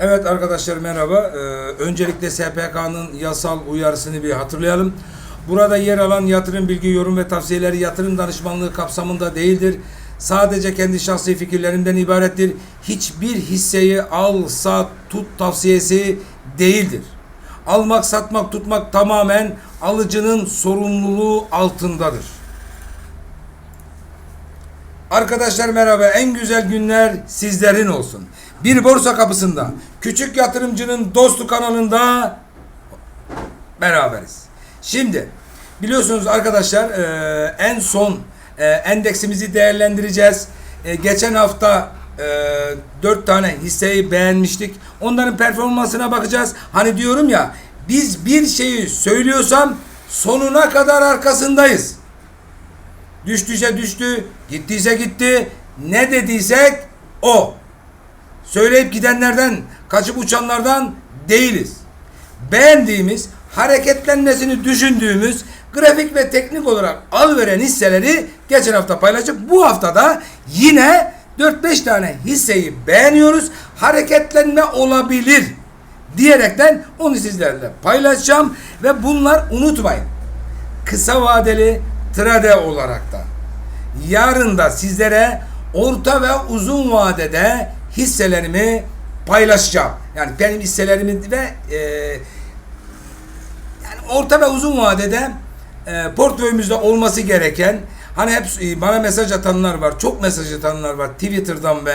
Evet arkadaşlar merhaba. Ee, öncelikle SPK'nın yasal uyarısını bir hatırlayalım. Burada yer alan yatırım bilgi, yorum ve tavsiyeleri yatırım danışmanlığı kapsamında değildir. Sadece kendi şahsi fikirlerimden ibarettir. Hiçbir hisseyi al, sat, tut tavsiyesi değildir. Almak, satmak, tutmak tamamen alıcının sorumluluğu altındadır. Arkadaşlar merhaba. En güzel günler sizlerin olsun. Bir borsa kapısında küçük yatırımcının dostu kanalında beraberiz. Şimdi biliyorsunuz arkadaşlar e, en son e, endeksimizi değerlendireceğiz. E, geçen hafta e, 4 tane hisseyi beğenmiştik. Onların performansına bakacağız. Hani diyorum ya biz bir şeyi söylüyorsam sonuna kadar arkasındayız. Düştüyse düştü, gittiyse gitti. Ne dediysek o. Söyleyip gidenlerden, kaçıp uçanlardan değiliz. Beğendiğimiz, hareketlenmesini düşündüğümüz grafik ve teknik olarak al veren hisseleri geçen hafta paylaşıp bu haftada yine 4-5 tane hisseyi beğeniyoruz. Hareketlenme olabilir diyerekten onu sizlerle paylaşacağım ve bunlar unutmayın kısa vadeli trade olarak da yarın da sizlere orta ve uzun vadede hisselerimi paylaşacağım. Yani benim hisselerimi ve e, yani orta ve uzun vadede e, portföyümüzde olması gereken hani hep e, bana mesaj atanlar var. Çok mesaj atanlar var Twitter'dan ve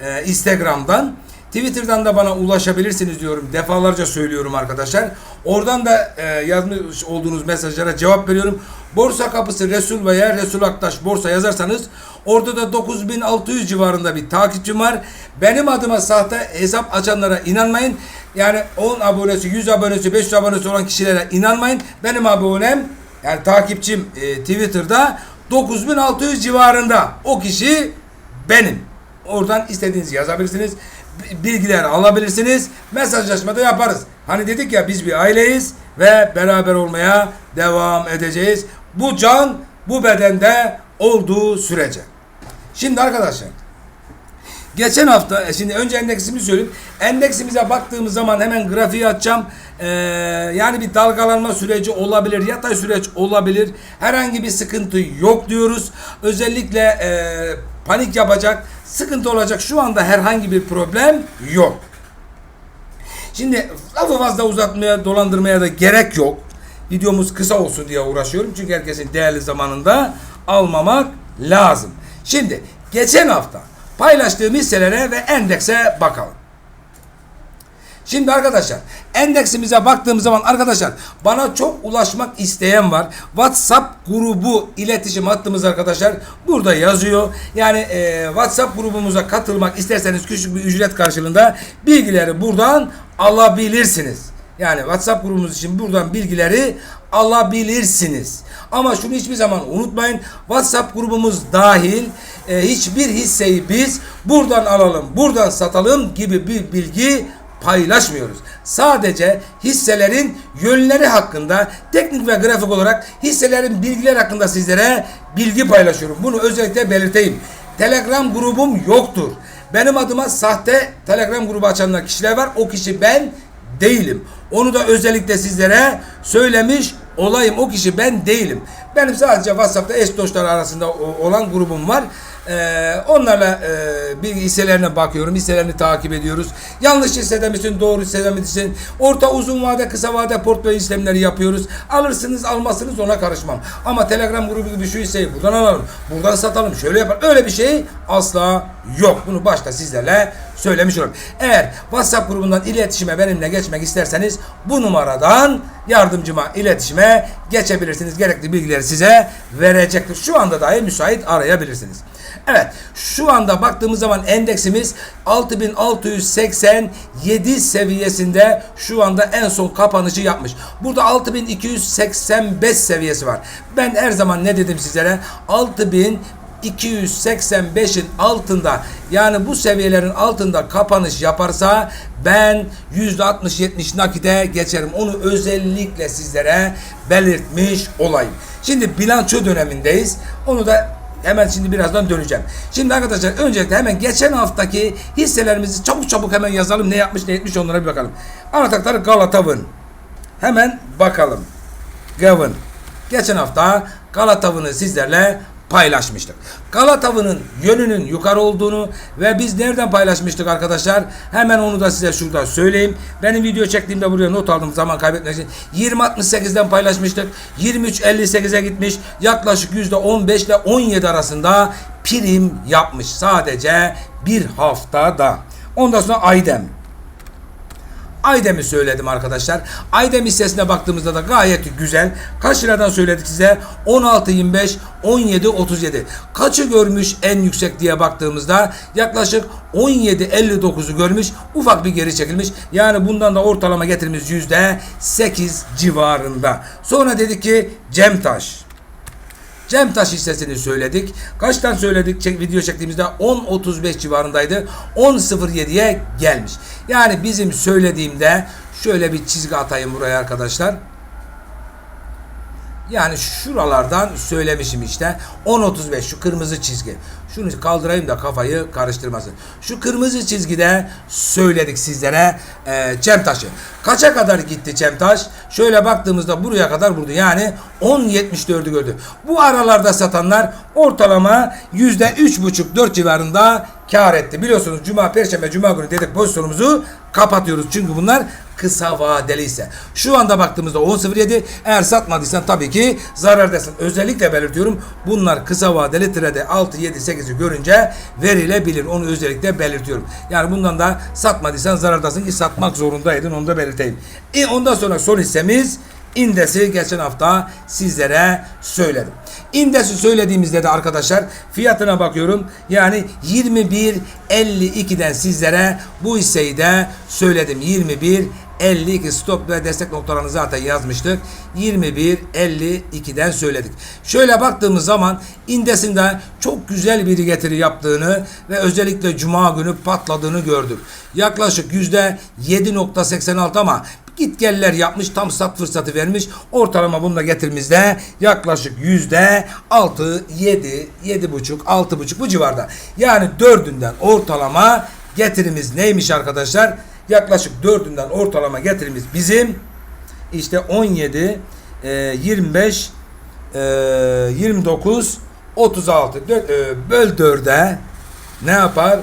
e, Instagram'dan. Twitter'dan da bana ulaşabilirsiniz diyorum. Defalarca söylüyorum arkadaşlar. Oradan da e, yazmış olduğunuz mesajlara cevap veriyorum. Borsa kapısı Resul veya Resul Aktaş borsa yazarsanız orada da 9600 civarında bir takipçim var. Benim adıma sahte hesap açanlara inanmayın. Yani 10 abonesi, 100 abonesi, 500 abonesi olan kişilere inanmayın. Benim abonem yani takipçim e, Twitter'da 9600 civarında. O kişi benim. Oradan istediğinizi yazabilirsiniz. Bilgiler alabilirsiniz. Mesajlaşma da yaparız. Hani dedik ya biz bir aileyiz ve beraber olmaya devam edeceğiz. Bu can bu bedende olduğu sürece. Şimdi arkadaşlar Geçen hafta, e, şimdi önce endeksimizi söyleyeyim. Endeksimize baktığımız zaman hemen grafiği açacağım. Ee, yani bir dalgalanma süreci olabilir, yatay süreç olabilir. Herhangi bir sıkıntı yok diyoruz. Özellikle e, panik yapacak, sıkıntı olacak şu anda herhangi bir problem yok. Şimdi lafı fazla uzatmaya, dolandırmaya da gerek yok. Videomuz kısa olsun diye uğraşıyorum. Çünkü herkesin değerli zamanında almamak lazım. Şimdi geçen hafta paylaştığım hisselere ve endekse bakalım. Şimdi arkadaşlar endeksimize baktığımız zaman arkadaşlar bana çok ulaşmak isteyen var. WhatsApp grubu iletişim hattımız arkadaşlar burada yazıyor. Yani e, WhatsApp grubumuza katılmak isterseniz küçük bir ücret karşılığında bilgileri buradan alabilirsiniz. Yani WhatsApp grubumuz için buradan bilgileri alabilirsiniz. Ama şunu hiçbir zaman unutmayın. WhatsApp grubumuz dahil e, hiçbir hisseyi biz buradan alalım, buradan satalım gibi bir bilgi paylaşmıyoruz. Sadece hisselerin yönleri hakkında teknik ve grafik olarak hisselerin bilgiler hakkında sizlere bilgi paylaşıyorum. Bunu özellikle belirteyim. Telegram grubum yoktur. Benim adıma sahte Telegram grubu açanlar kişiler var. O kişi ben değilim. Onu da özellikle sizlere söylemiş olayım. O kişi ben değilim. Benim sadece WhatsApp'ta eş dostlar arasında olan grubum var. Ee, onlarla e, bir hisselerine bakıyorum. Hisselerini takip ediyoruz. Yanlış hissede misin, doğru hissede misin? Orta uzun vade, kısa vade portföy işlemleri yapıyoruz. Alırsınız, almazsınız ona karışmam. Ama Telegram grubu gibi şu hisseyi buradan alalım, buradan satalım, şöyle yapalım. Öyle bir şey asla yok. Bunu başta sizlerle söylemiş olayım. Eğer WhatsApp grubundan iletişime benimle geçmek isterseniz bu numaradan yardımcıma iletişime geçebilirsiniz. Gerekli bilgileri size verecektir. Şu anda dahi müsait arayabilirsiniz. Evet şu anda baktığımız zaman endeksimiz 6687 seviyesinde şu anda en son kapanışı yapmış. Burada 6285 seviyesi var. Ben her zaman ne dedim sizlere? 6000 285'in altında yani bu seviyelerin altında kapanış yaparsa ben %60-70 nakite geçerim. Onu özellikle sizlere belirtmiş olayım. Şimdi bilanço dönemindeyiz. Onu da hemen şimdi birazdan döneceğim. Şimdi arkadaşlar öncelikle hemen geçen haftaki hisselerimizi çabuk çabuk hemen yazalım. Ne yapmış ne etmiş onlara bir bakalım. Anahtarlar Galatavın. Hemen bakalım. Gavin. Geçen hafta Galatavın'ı sizlerle paylaşmıştık. Galatavı'nın yönünün yukarı olduğunu ve biz nereden paylaşmıştık arkadaşlar? Hemen onu da size şurada söyleyeyim. Benim video çektiğimde buraya not aldım zaman kaybetmek için. 20.68'den paylaşmıştık. 23.58'e gitmiş. Yaklaşık %15 ile 17 arasında prim yapmış. Sadece bir haftada. Ondan sonra Aydem. Aydem'i söyledim arkadaşlar. Aydem hissesine baktığımızda da gayet güzel. Kaç liradan söyledik size? 16.25, 17.37. Kaçı görmüş en yüksek diye baktığımızda yaklaşık 17.59'u görmüş. Ufak bir geri çekilmiş. Yani bundan da ortalama getirimiz %8 civarında. Sonra dedik ki Cemtaş. Cemtaş hissesini söyledik. Kaçtan söyledik çek, video çektiğimizde 10.35 civarındaydı. 10.07'ye gelmiş. Yani bizim söylediğimde şöyle bir çizgi atayım buraya arkadaşlar. Yani şuralardan söylemişim işte. 10.35 şu kırmızı çizgi. Şunu kaldırayım da kafayı karıştırmasın. Şu kırmızı çizgide söyledik sizlere e, Cemtaş'ı. Kaça kadar gitti Cemtaş? Şöyle baktığımızda buraya kadar vurdu. Yani 10.74'ü gördü. Bu aralarda satanlar ortalama %3.5-4 civarında kar etti. Biliyorsunuz Cuma, Perşembe, Cuma günü dedik pozisyonumuzu kapatıyoruz. Çünkü bunlar kısa vadeli ise. Şu anda baktığımızda 10.07 eğer satmadıysan tabii ki zarardasın. Özellikle belirtiyorum bunlar kısa vadeli trade 6, 7, 8'i görünce verilebilir. Onu özellikle belirtiyorum. Yani bundan da satmadıysan zarardasın ki satmak zorundaydın onu da belirteyim. E ondan sonra son hissemiz İndes'i geçen hafta sizlere söyledim. İndes'i söylediğimizde de arkadaşlar fiyatına bakıyorum. Yani 21.52'den sizlere bu hisseyi de söyledim. 21 52 stop ve destek noktalarını zaten yazmıştık. 21 52'den söyledik. Şöyle baktığımız zaman Indes'in de çok güzel bir getiri yaptığını ve özellikle cuma günü patladığını gördük. Yaklaşık %7.86 ama git geller yapmış tam sat fırsatı vermiş. Ortalama bunu da getirmemizde yaklaşık yüzde 6, 7, 7,5, 6,5 bu civarda. Yani dördünden ortalama getirimiz neymiş arkadaşlar? Yaklaşık dördünden ortalama getirimiz bizim işte 17, e, 25, e, 29, 36. Dört, e, böl 4'e ne yapar?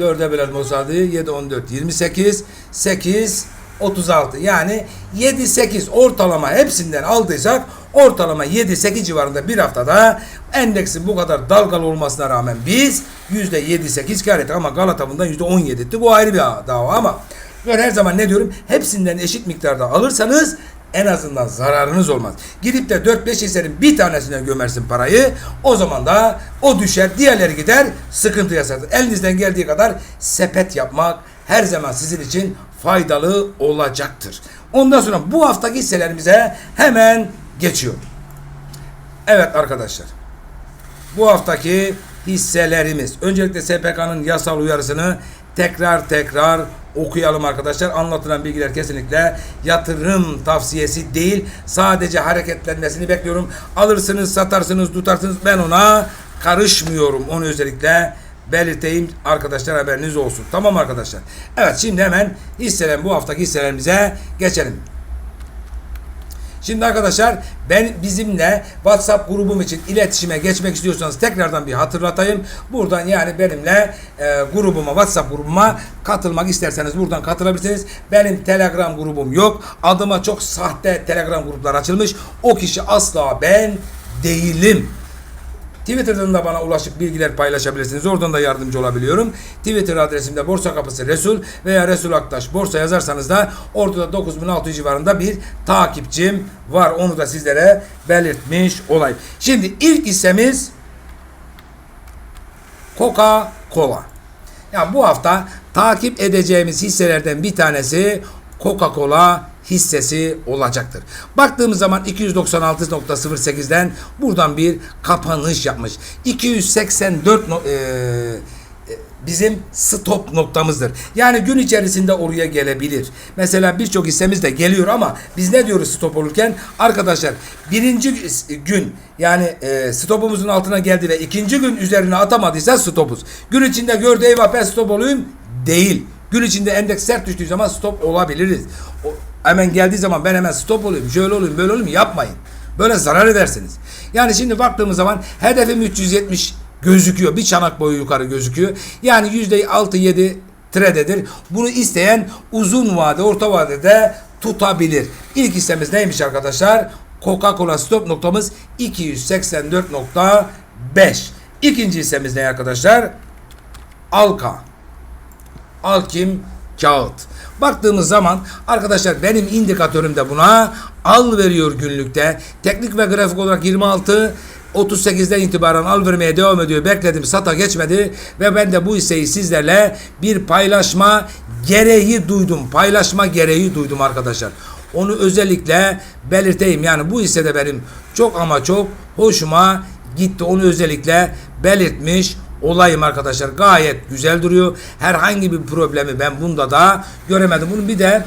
4'e bölelim o sadece 7, 14, 28, 8, 36. Yani 7-8 ortalama hepsinden aldıysak ortalama 7-8 civarında bir haftada endeksin bu kadar dalgalı olmasına rağmen biz %7-8 kar ettik ama Galata bundan %17 etti. Bu ayrı bir dava ama ben her zaman ne diyorum? Hepsinden eşit miktarda alırsanız en azından zararınız olmaz. Gidip de 4-5 hissenin bir tanesine gömersin parayı. O zaman da o düşer, diğerleri gider, sıkıntı yaşarsın. Elinizden geldiği kadar sepet yapmak her zaman sizin için faydalı olacaktır. Ondan sonra bu haftaki hisselerimize hemen geçiyor. Evet arkadaşlar. Bu haftaki hisselerimiz. Öncelikle SPK'nın yasal uyarısını tekrar tekrar okuyalım arkadaşlar. Anlatılan bilgiler kesinlikle yatırım tavsiyesi değil. Sadece hareketlenmesini bekliyorum. Alırsınız, satarsınız, tutarsınız. Ben ona karışmıyorum. Onu özellikle belirteyim arkadaşlar haberiniz olsun. Tamam arkadaşlar. Evet şimdi hemen hisselen bu haftaki hisselerimize geçelim. Şimdi arkadaşlar ben bizimle WhatsApp grubum için iletişime geçmek istiyorsanız tekrardan bir hatırlatayım. Buradan yani benimle e, grubuma WhatsApp grubuma katılmak isterseniz buradan katılabilirsiniz. Benim Telegram grubum yok. Adıma çok sahte Telegram gruplar açılmış. O kişi asla ben değilim. Twitter'dan da bana ulaşıp bilgiler paylaşabilirsiniz. Oradan da yardımcı olabiliyorum. Twitter adresimde Borsa Kapısı Resul veya Resul Aktaş Borsa yazarsanız da orada 9600 civarında bir takipçim var. Onu da sizlere belirtmiş olayım. Şimdi ilk hissemiz Coca-Cola. Ya bu hafta takip edeceğimiz hisselerden bir tanesi Coca-Cola hissesi olacaktır. Baktığımız zaman 296.08'den buradan bir kapanış yapmış. 284 no- e, bizim stop noktamızdır. Yani gün içerisinde oraya gelebilir. Mesela birçok hissemiz de geliyor ama biz ne diyoruz stop olurken? Arkadaşlar birinci gün yani e, stopumuzun altına geldi ve ikinci gün üzerine atamadıysa stopuz. Gün içinde gördü eyvah ben stop olayım değil. Gün içinde endeks sert düştüğü zaman stop olabiliriz. O, hemen geldiği zaman ben hemen stop olayım, şöyle olayım, böyle olayım yapmayın. Böyle zarar edersiniz. Yani şimdi baktığımız zaman hedefim 370 gözüküyor. Bir çanak boyu yukarı gözüküyor. Yani %6-7 tradedir. Bunu isteyen uzun vade, orta vadede tutabilir. İlk hissemiz neymiş arkadaşlar? Coca-Cola stop noktamız 284.5. İkinci hissemiz ne arkadaşlar? Alka. Alkim kağıt. Baktığımız zaman arkadaşlar benim indikatörüm de buna al veriyor günlükte. Teknik ve grafik olarak 26 38'den itibaren al vermeye devam ediyor. Bekledim sata geçmedi ve ben de bu hisseyi sizlerle bir paylaşma gereği duydum. Paylaşma gereği duydum arkadaşlar. Onu özellikle belirteyim. Yani bu hisse de benim çok ama çok hoşuma gitti. Onu özellikle belirtmiş olayım arkadaşlar. Gayet güzel duruyor. Herhangi bir problemi ben bunda da göremedim. Bunun bir de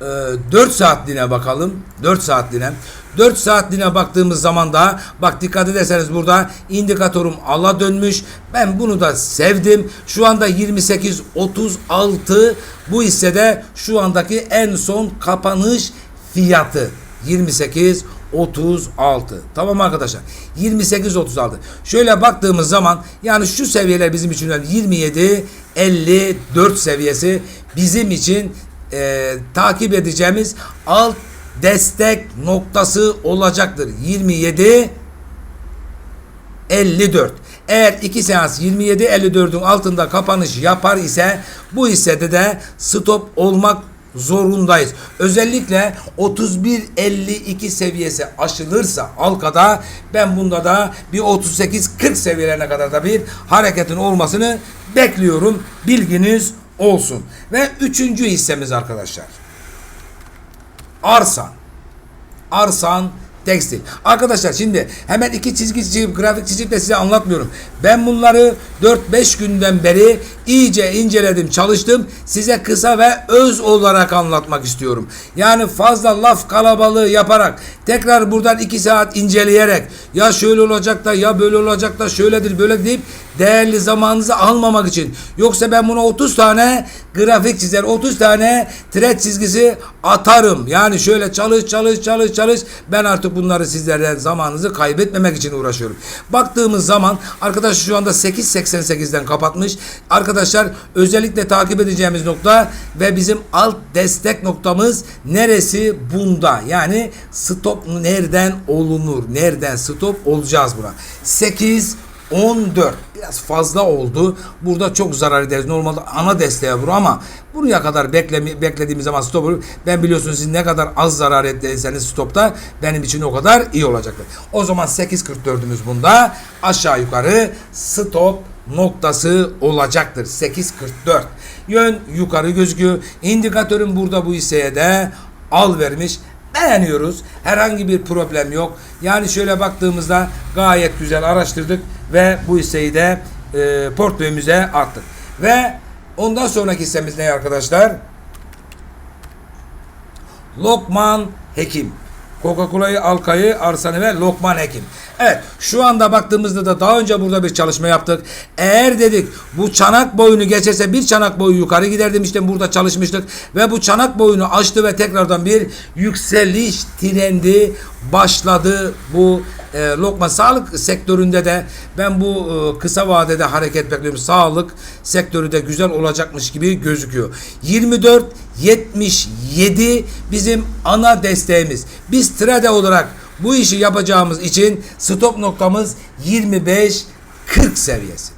e, 4 saatliğine bakalım. 4 saatliğine. 4 saatliğine baktığımız zaman da bak dikkat ederseniz burada indikatörüm ala dönmüş. Ben bunu da sevdim. Şu anda 28.36 bu hissede şu andaki en son kapanış fiyatı 28 36. Tamam arkadaşlar. 28 36. Şöyle baktığımız zaman yani şu seviyeler bizim için önemli. 27 54 seviyesi bizim için e, takip edeceğimiz alt destek noktası olacaktır. 27 54. Eğer 2 seans 27-54'ün altında kapanış yapar ise bu hissede de stop olmak zorundayız. Özellikle 31-52 seviyesi aşılırsa halkada ben bunda da bir 38-40 seviyelerine kadar da bir hareketin olmasını bekliyorum. Bilginiz olsun. Ve üçüncü hissemiz arkadaşlar. Arsan. Arsan Tekstil. Arkadaşlar şimdi hemen iki çizgi çizip grafik çizip de size anlatmıyorum. Ben bunları 4-5 günden beri iyice inceledim, çalıştım. Size kısa ve öz olarak anlatmak istiyorum. Yani fazla laf kalabalığı yaparak tekrar buradan 2 saat inceleyerek ya şöyle olacak da ya böyle olacak da şöyledir böyle deyip değerli zamanınızı almamak için. Yoksa ben buna 30 tane grafik çizer, 30 tane thread çizgisi atarım. Yani şöyle çalış çalış çalış çalış. Ben artık bunları sizlerden zamanınızı kaybetmemek için uğraşıyorum. Baktığımız zaman arkadaş şu anda 8.88'den kapatmış. Arkadaşlar özellikle takip edeceğimiz nokta ve bizim alt destek noktamız neresi bunda? Yani stop nereden olunur? Nereden stop olacağız buna? 8 14 biraz fazla oldu. Burada çok zarar ederiz. Normalde ana desteğe vurur ama buraya kadar beklemi, beklediğimiz zaman stop olur. Ben biliyorsunuz siz ne kadar az zarar ettiyseniz stopta benim için o kadar iyi olacaktır. O zaman 8.44'ümüz bunda aşağı yukarı stop noktası olacaktır. 8.44. Yön yukarı gözüküyor. İndikatörün burada bu hisseye de al vermiş beğeniyoruz. Herhangi bir problem yok. Yani şöyle baktığımızda gayet güzel araştırdık ve bu hisseyi de e, portföyümüze attık. Ve ondan sonraki hissemiz ne arkadaşlar? Lokman Hekim. Coca-Cola'yı, Alka'yı, Arsan'ı ve Lokman Hekim. Evet şu anda baktığımızda da daha önce burada bir çalışma yaptık. Eğer dedik bu çanak boyunu geçerse bir çanak boyu yukarı gider demiştim burada çalışmıştık. Ve bu çanak boyunu aştı ve tekrardan bir yükseliş trendi başladı bu e, lokma sağlık sektöründe de ben bu e, kısa vadede hareket bekliyorum. Sağlık sektörü de güzel olacakmış gibi gözüküyor. 24 77 bizim ana desteğimiz. Biz trade olarak bu işi yapacağımız için stop noktamız 25 40 seviyesi.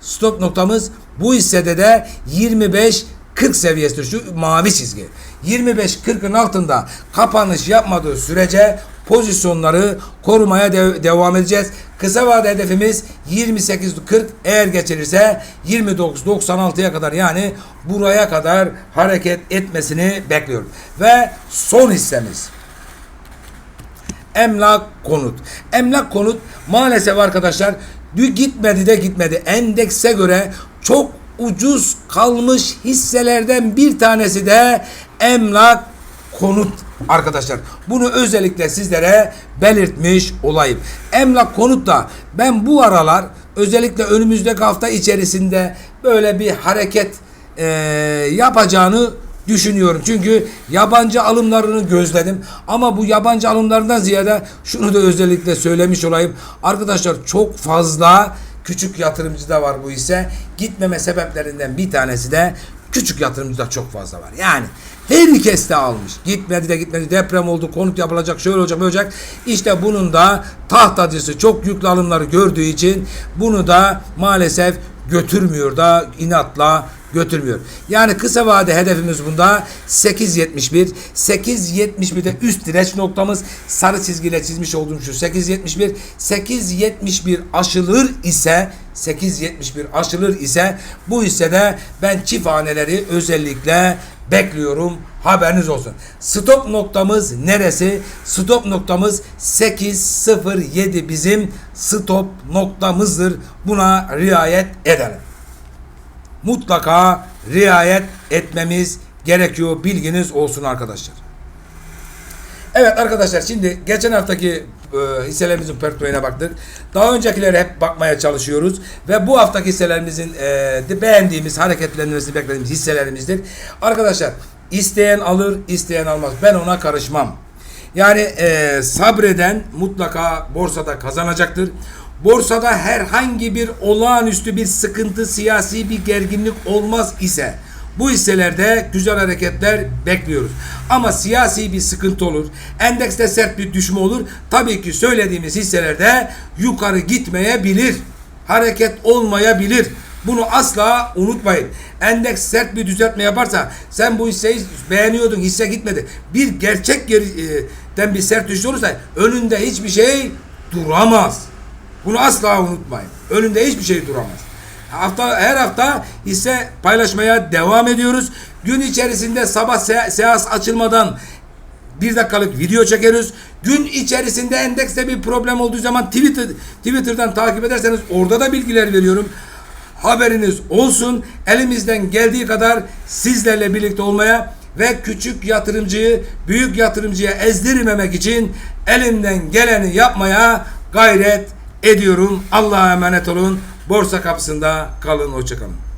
Stop noktamız bu hissede de 25 40 seviyesidir şu mavi çizgi. 25-40'ın altında kapanış yapmadığı sürece pozisyonları korumaya de- devam edeceğiz. Kısa vade hedefimiz 28-40 eğer geçirirse 29-96'ya kadar yani buraya kadar hareket etmesini bekliyorum. Ve son hissemiz. Emlak konut. Emlak konut maalesef arkadaşlar gitmedi de gitmedi. Endekse göre çok ucuz kalmış hisselerden bir tanesi de emlak konut arkadaşlar. Bunu özellikle sizlere belirtmiş olayım. Emlak konut da ben bu aralar özellikle önümüzdeki hafta içerisinde böyle bir hareket eee, yapacağını düşünüyorum. Çünkü yabancı alımlarını gözledim. Ama bu yabancı alımlardan ziyade şunu da özellikle söylemiş olayım. Arkadaşlar çok fazla küçük yatırımcı da var bu ise. Gitmeme sebeplerinden bir tanesi de küçük yatırımcı da çok fazla var. Yani herkes de almış. Gitmedi de gitmedi. Deprem oldu. Konut yapılacak. Şöyle olacak. Böyle olacak. İşte bunun da tahtacısı çok yüklü alımları gördüğü için bunu da maalesef götürmüyor da inatla götürmüyor. Yani kısa vade hedefimiz bunda 8.71. 8.71'de üst direnç noktamız sarı çizgiyle çizmiş olduğum şu 8.71. 8.71 aşılır ise 8.71 aşılır ise bu hissede ben çift haneleri özellikle bekliyorum. Haberiniz olsun. Stop noktamız neresi? Stop noktamız 807 bizim stop noktamızdır. Buna riayet edelim mutlaka riayet etmemiz gerekiyor. Bilginiz olsun arkadaşlar. Evet arkadaşlar şimdi geçen haftaki e, hisselerimizin portföyüne baktık. Daha öncekilere hep bakmaya çalışıyoruz. Ve bu haftaki hisselerimizin e, beğendiğimiz, hareketlenmesini beklediğimiz hisselerimizdir. Arkadaşlar isteyen alır, isteyen almaz. Ben ona karışmam. Yani e, sabreden mutlaka borsada kazanacaktır. Borsada herhangi bir olağanüstü bir sıkıntı, siyasi bir gerginlik olmaz ise bu hisselerde güzel hareketler bekliyoruz. Ama siyasi bir sıkıntı olur. Endekste sert bir düşme olur. Tabii ki söylediğimiz hisselerde yukarı gitmeyebilir. Hareket olmayabilir. Bunu asla unutmayın. Endeks sert bir düzeltme yaparsa sen bu hisseyi beğeniyordun hisse gitmedi. Bir gerçek geriden bir sert düşüş olursa önünde hiçbir şey duramaz. Bunu asla unutmayın. Önünde hiçbir şey duramaz. Hafta her hafta hisse paylaşmaya devam ediyoruz. Gün içerisinde sabah se- seans açılmadan bir dakikalık video çekeriz. Gün içerisinde endekste bir problem olduğu zaman Twitter Twitter'dan takip ederseniz orada da bilgiler veriyorum. Haberiniz olsun. Elimizden geldiği kadar sizlerle birlikte olmaya ve küçük yatırımcıyı büyük yatırımcıya ezdirmemek için elimden geleni yapmaya gayret ediyorum. Allah'a emanet olun. Borsa kapısında kalın. Hoşçakalın.